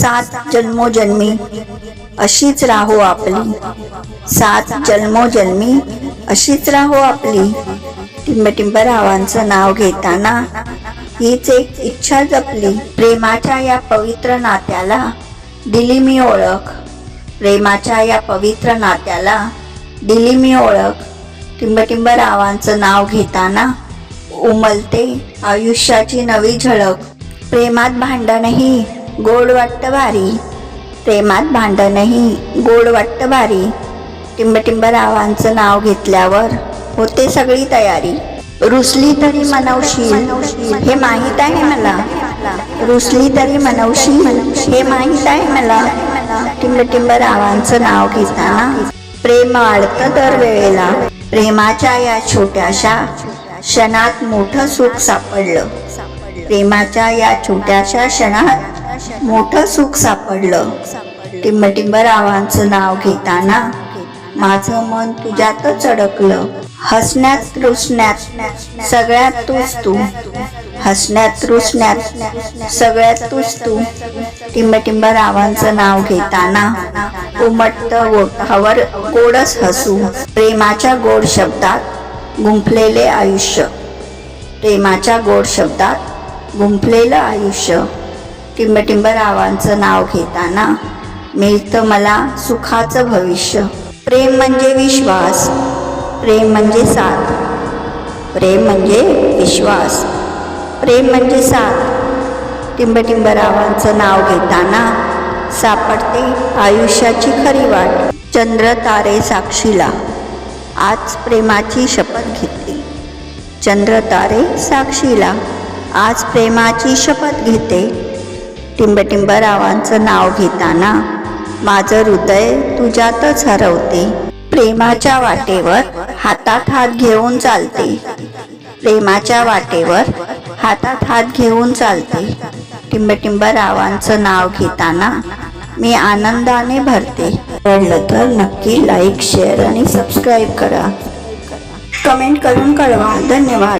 सात जन्मोजन्मी अशीच राहो आपली. सात जन्मोजन्मी अशीच राहो आपली. टिंबटिंब रावांचं नाव घेताना हीच एक इच्छा जपली. प्रेमाच्या या पवित्र नात्याला दिली मी ओळख. प्रेमाच्या या पवित्र नात्याला दिली मी ओळख. टिंबटिंब रावांचं नाव घेताना उमलते आयुष्याची नवी झळक. प्रेमात भांडणही गोड वाटतं भारी प्रेमात भांडणही गोड वाटतं भारी टिंबटिंब रावांचं नाव घेतल्यावर होते सगळी तयारी. रुसली तरी मनवशील हे माहीत आहे मला. रुसली तरी मनवशील हे माहीत आहे मला. टिंबटिंब रावांचं नाव घेताना प्रेम वाढतं दर वेळेला प्रेमाच्या या छोट्याशा क्षणात मोठं सुख सापडलं. प्रेमाच्या या छोट्याशा क्षणात मोठं सुख सापडलं. टिंबटिंब रावांचं नाव घेताना माझं मन तुझ्यातच अडकलं. हसण्यात रुसण्यात सगळ्यात तूच तू. हसण्यात रुसण्यात सगळ्यात तूच तू. टिंबटिंब रावांचं नाव घेताना उमटत ओठावर गोडच हसू. प्रेमाच्या गोड शब्दात गुंफलेले आयुष्य. प्रेमाच्या गोड शब्दात गुंफलेलं आयुष्य. टिंबटिंबरावांचं नाव घेताना मिळतं मला सुखाचं भविष्य. प्रेम म्हणजे विश्वास. प्रेम म्हणजे साथ. प्रेम म्हणजे विश्वास. प्रेम म्हणजे साथ. टिंबटिंबरावांचं नाव घेताना सापडते आयुष्याची खरी वाट. चंद्र तारे साक्षीला. आज प्रेमाची शपथ घेते चंद्र तारे साक्षीला. आज प्रेमाची शपथ घेते. टिंबटिंबरावांचं नाव घेताना माझं हृदय तुझ्यातच हरवते. प्रेमाच्या वाटेवर हातात हात घेऊन चालते. प्रेमाच्या वाटेवर हातात हात घेऊन चालते. टिंबटिंबरावांचं नाव घेताना मी आनंदाने भरते. आवडलं तर नक्की लाईक शेअर आणि सबस्क्राईब करा. कमेंट करून कळवा. धन्यवाद.